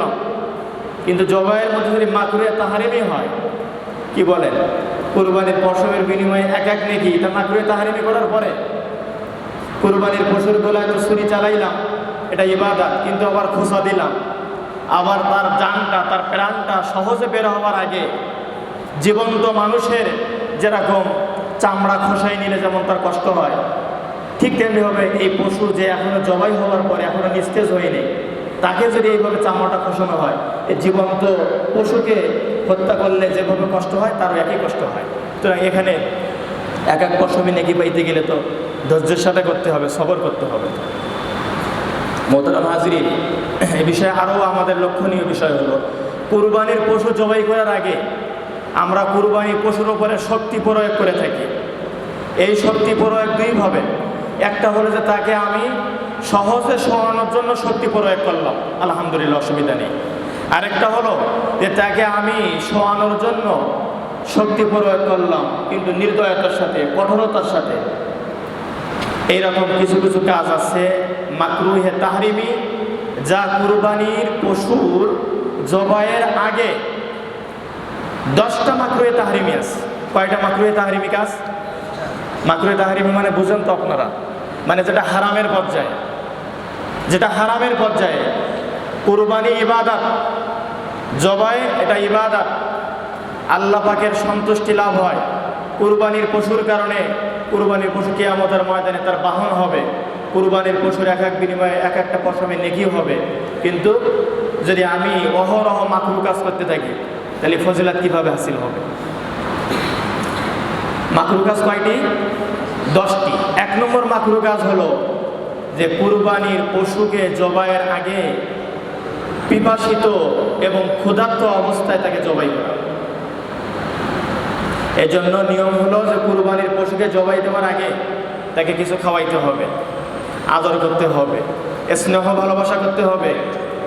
করলাম। কিন্তু জবাইয়ের মধ্যে যদি মাকরুহে তাহারিমি হয়, কি বলেন? কুরবানির পশমের বিনিময়ে এক এক নেকি এটা মাকরুহে তাহারিমি করার পরে? কুরবানির পশুর গলায় তো ছুরি চালাইলাম, এটা ইবাদত, কিন্তু আবার খোসা দিলাম। আবার তার জানটা, তার প্রাণটা সহজে বের হওয়ার আগে জীবন্ত মানুষের যেরকম চামড়া খসাই নিলে যেমন তার কষ্ট হয়, ঠিক তেমনিভাবে এই পশুর যে এখনও জবাই হওয়ার পরে এখনও নিস্তেজ হয়নি তাকে যদি এইভাবে চামড়াটা খসানো হয় এই জীবন্ত পশুকে হত্যা করলে যেভাবে কষ্ট হয়, তারও একই কষ্ট হয়। সুতরাং এখানে এক এক পশমে নেকি পাইতে গেলে তো ধৈর্যের সাথে করতে হবে, সবর করতে হবে। মোহতারাম হাজরিন এই বিষয়ে আরও আমাদের লক্ষণীয় বিষয় হলো, কুরবানির পশু জবাই করার আগে আমরা কুরবানির পশুর ওপরে শক্তি প্রয়োগ করে থাকি। এই শক্তি প্রয়োগ দুইভাবে। একটা হলো যে তাকে আমি সহজে শোয়ানোর জন্য শক্তি প্রয়োগ করলাম। আলহামদুলিল্লাহ, অসুবিধা নেই। আরেকটা হলো যে, তাকে আমি শোয়ানোর জন্য শক্তি প্রয়োগ করলাম, কিন্তু নির্দয়তার সাথে, কঠোরতার সাথে। এইরকম কিছু কিছু কাজ আছে, মাকরুহে তাহরিমি, যা কুরবানির পশুর জবাইয়ের আগে দশটা মাকরুহে তাহরিমি আছে। কয়টা মাকরুহে তাহরিমি কাজ? মাকরুহে তাহরিমি মানে বুঝেন তো আপনারা। মানে যেটা হারামের পর্যায়ে। যেটা হারামের পর্যায়ে। কুরবানি ইবাদত। জবাই এটা ইবাদত। আল্লাহ পাকের সন্তুষ্টি লাভ হয়। কুরবানির পশুর কারণে। কুরবানির পশু কেয়ামতের ময়দানে তার বাহন হবে। কুরবানির পশুর এক এক বিনিময়ে এক একটা পশমে নেকি হবে। কিন্তু যদি আমি অহরহ মাকরু কাজ করতে থাকি, তাহলে ফজিলাত কীভাবে হাসিল হবে? মাকরু কাজ কয়টি? দশটি। এক নম্বর মাকরু কাজ হলো যে কুরবানির পশুকে জবাইয়ের আগে পিপাসিত এবং ক্ষুধার্ত অবস্থায় তাকে জবাই করা এজন্য নিয়ম হলো যে কুরবানির পশুকে জবাই দেওয়ার আগে তাকে কিছু খাওয়াইতে হবে, আদর করতে হবে, স্নেহ ভালোবাসা করতে হবে।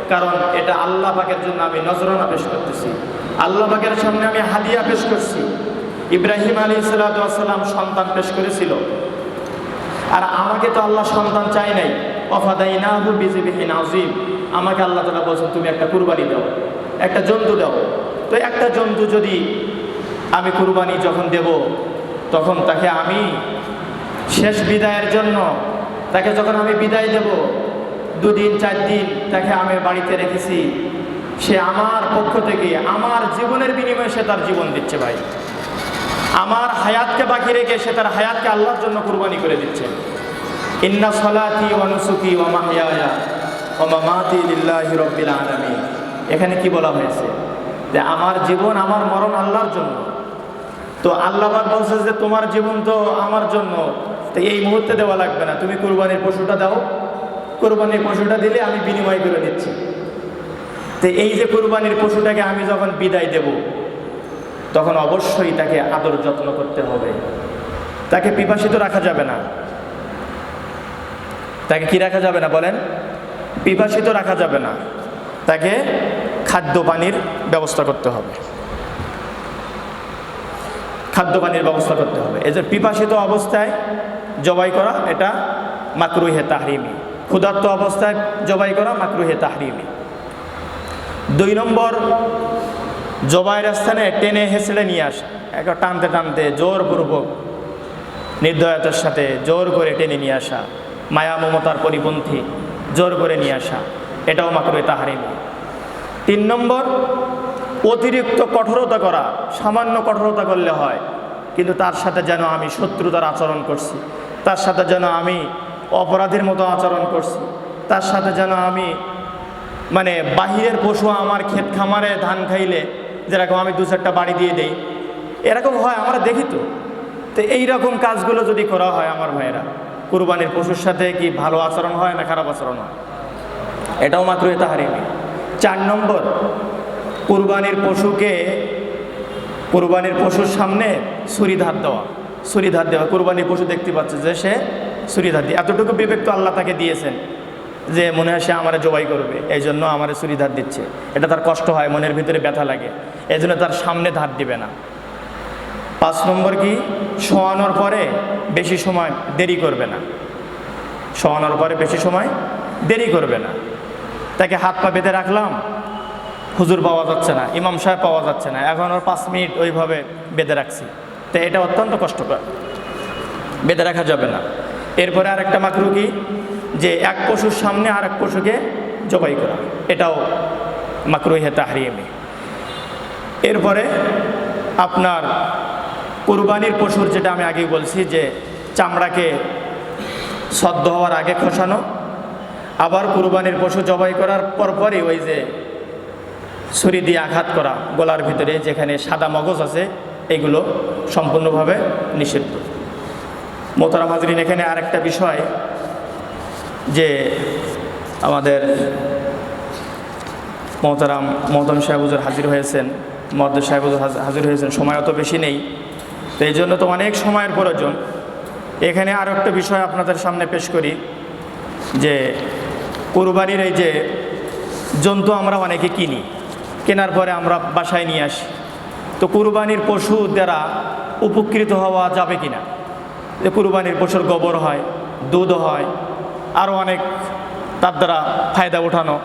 কারণ এটা আল্লাহ পাকের জন্য আমি নজরানা পেশ করতেছি। আল্লাহ পাকের সামনে আমি হাদিয়া পেশ করছি। ইব্রাহিম আলী সাল্লাম সন্তান পেশ করেছিল। আর আমাকে তো আল্লাহ সন্তান চাই নাই। অফাদাই না হু বিজিবিহীন আজিম আমাকে আল্লাহ তালা বলছেন, তুমি একটা কুরবানি দাও, একটা জন্তু দাও। তো একটা জন্তু যদি আমি কুরবানি যখন দেব, তখন তাকে আমি শেষ বিদায়ের জন্য, তাকে যখন আমি বিদায় দেব, দুদিন, চার দিন তাকে আমি বাড়িতে রেখেছি। সে আমার পক্ষ থেকে, আমার জীবনের বিনিময়ে সে তার জীবন দিচ্ছে ভাই। আমার হায়াতকে বাকি রেখে সে তার হায়াতকে আল্লাহর জন্য কুরবানি করে দিচ্ছে। ইন্না এখানে কি বলা হয়েছে? যে আমার জীবন আমার মরণ আল্লাহর জন্য। তো আল্লাহ বলছে যে তোমার জীবন তো আমার জন্য। তো এই মুহূর্তে দেওয়া লাগবে না। তুমি কুরবানির পশুটা দাও। কুরবানির পশুটা দিলে আমি বিনিময় করে দিচ্ছি। তো এই যে কুরবানির পশুটাকে আমি যখন বিদায় দেব তখন অবশ্যই তাকে আদর যত্ন করতে হবে। তাকে পিপাসিত রাখা যাবে না। তাকে কি রাখা যাবে না বলেন? পিপাসিত রাখা যাবে না। তাকে খাদ্য পানির ব্যবস্থা করতে হবে। খাদ্য পানির ব্যবস্থা করতে হবে। এই যে পিপাসিত অবস্থায় জবাই করা, এটা মাকরুহে তাহরিমি। ক্ষুধার্ত অবস্থায় জবাই করা মাকরুহে তাহরিমি। দুই নম্বর জবাইয়ের স্থানে টেনে হেসড়ে নিয়ে আসা। একটা টানতে টানতে জোরপূর্বক নির্দয়তার সাথে জোর করে টেনে নিয়ে আসা। মায়া মমতার পরিপন্থী, জোর করে নিয়ে আসা। এটাও মাকরুহে তাহারিমি। তিন নম্বর, অতিরিক্ত কঠোরতা করা। সামান্য কঠোরতা করলে হয়, কিন্তু তার সাথে যেন আমি শত্রুতার আচরণ করছি। তার সাথে যেন আমি অপরাধীর মতো আচরণ করছি। তার সাথে যেন আমি মানে বাহিরের পশু আমার ক্ষেত খামারে ধান খাইলে যেরকম আমি দু চারটা বাড়ি দিয়ে দেই, এরকম হয়, আমরা দেখি তো। তো এইরকম কাজগুলো যদি করা হয় আমার ভাইয়েরা, কুরবানির পশুর সাথে কি ভালো আচরণ হয় না খারাপ আচরণ হয়? এটাও মাত্র এটা তাহারিমি। চার নম্বর, কুরবানির পশুকে, কুরবানির পশুর সামনে ছুরি ধার দেওয়া। ছুরি ধার দেওয়া, কুরবানির পশু দেখতে পাচ্ছে যে সে ছুরি ধার দিয়ে এতটুকু বিবেক তো আল্লাহ তাকে দিয়েছেন। যে মনে হয় সে আমারে জবাই করবে এই জন্য আমারে ছুরি ধার দিচ্ছে। এটা তার কষ্ট হয়, মনের ভিতরে ব্যথা লাগে এই জন্য তার সামনে ধার দিবে না। পাঁচ নম্বর কি? শোয়ানোর পরে বেশি সময় দেরি করবে না। শোয়ানোর পরে বেশি সময় দেরি করবে না। তাকে হাত পা বেঁধে রাখলাম, হুজুর পাওয়া যাচ্ছে না, ইমাম সাহেব পাওয়া যাচ্ছে না, এখন ওর পাঁচ মিনিট ওইভাবে বেঁধে রাখছি। তো এটা অত্যন্ত কষ্টকর, বেঁধে রাখা যাবে না। এরপরে আরেকটা মাকরু কি? যে এক পশুর সামনে আর এক পশুকে জবাই করা। এটাও মাকরু হে তাহরিমে। এরপরে আপনার কুরবানির পশুর যেটা আমি আগেই বলছি যে চামড়াকে সদ্য হওয়ার আগে খসানো, আবার কুরবানির পশু জবাই করার পরপরই ওই যে ছুরি দিয়ে আঘাত করা গলার ভিতরে যেখানে সাদা মগজ আছে, এগুলো সম্পূর্ণভাবে নিষিদ্ধ। মোতারাম হাজরিন, এখানে আরেকটা বিষয় যে আমাদের মোহতারাম মহতাম সাহেবুজুর হাজির হয়েছেন মহদ্দ সাহেবুজুর হাজির হয়েছেন, সময় অত বেশি নেই। তো এই জন্য তো অনেক সময়ের প্রয়োজন। এখানে আরও একটা বিষয় আপনাদের সামনে পেশ করি, যে কোরবানির এই যে জন্তু আমরা অনেকে কিনি, কেনার পরে আমরা বাসায় নিয়ে আসি। তো কুরবানির পশু দ্বারা উপকৃত হওয়া যাবে কি না যে কুরবানির পশুর গোবর হয়, দুধ হয় আরও অনেক তার দ্বারা ফায়দা ওঠানো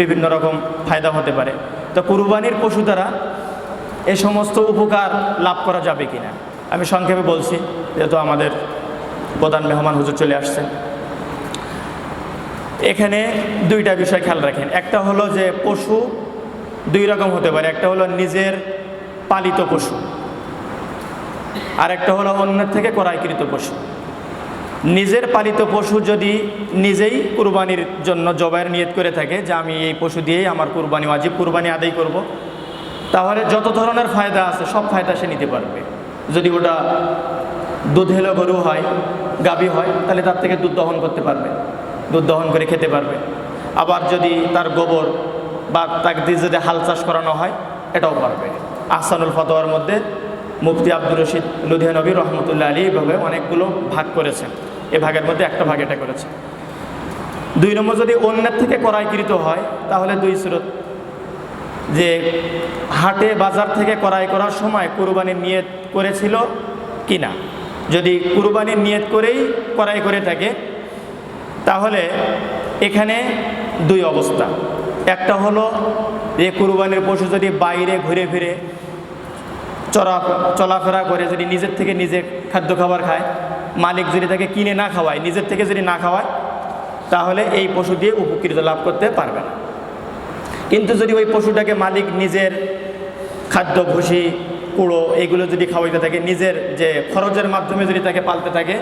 বিভিন্ন রকম ফায়দা হতে পারে। তো কুরবানির পশু দ্বারা এ সমস্ত উপকার লাভ করা যাবে কি না আমি সংক্ষেপে বলছি, যেহেতু আমাদের প্রধান মেহমান হুজুর চলে আসছেন। এখানে দুইটা বিষয় খেয়াল রাখেন। একটা হলো যে পশু দুই রকম হতে পারে। একটা হলো নিজের পালিত পশু আর একটা হলো অন্যের থেকে করাইকৃত পশু। নিজের পালিত পশু যদি নিজেই কুরবানির জন্য জবাইয়ের নিয়ত করে থাকে যে আমি এই পশু দিয়েই আমার কুরবানি ওয়াজিব, কুরবানি আদায় করব। তাহলে যত ধরনের ফায়দা আছে, সব ফায়দা সে নিতে পারবে। যদি ওটা দুধেলো গরু হয়, গাবি হয়, তাহলে তার থেকে দুধ দহন করতে পারবে, দুধ দহন করে খেতে পারবে। আবার যদি তার গোবর বা তাকে দিয়ে যদি হাল চাষ করানো হয়, এটাও পারবে। আহসানুল ফতোয়ার মধ্যে মুফতি আব্দুর রশিদ লুধিয়ানবী রহমতুল্লাহ আলী এইভাবে অনেকগুলো ভাগ করেছেন। এ ভাগের মধ্যে একটা ভাগ এটা করেছে। দুই নম্বর যদি অন্যের থেকে করাইকৃত হয়, তাহলে দুই স্রোত। যে হাটে বাজার থেকে করাই করার সময় কুরবানির নিয়ত করেছিল কি না যদি কুরবানির নিয়ত করেই করাই করে থাকে, তাহলে এখানে দুই অবস্থা। একটা হলো যে কুরবানির পশু যদি বাইরে ঘুরে ফিরে চলা চলাফেরা করে, যদি নিজের থেকে নিজে খাদ্য খাবার খায় মালিক যদি তাকে কিনে না খাওয়ায়, নিজের থেকে যদি না খাওয়ায়, তাহলে এই পশু দিয়ে উপকৃত লাভ করতে পারবে না। কিন্তু যদি ওই পশুটাকে মালিক নিজের খাদ্য, ভুসি, কুড়ো এগুলো যদি খাওয়াইতে থাকে, নিজের যে খরচের মাধ্যমে যদি তাকে পালতে থাকে,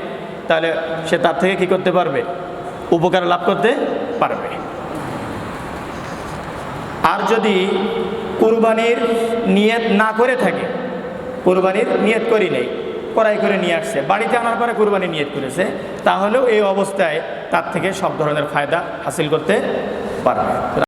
তাহলে সে তার থেকে কি করতে পারবে? উপকার লাভ করতে পারবে। আর যদি কুরবানির নিয়ত না করে থাকে, কুরবানির নিয়ত করি নেই কড়াই করে নিয়ে আসছে। বাড়িতে আনার পরে কোরবানি নিয়ত করেছে। তাহলেও এই অবস্থায় তার থেকে সব ধরনের ফায়দা হাসিল করতে পারবে।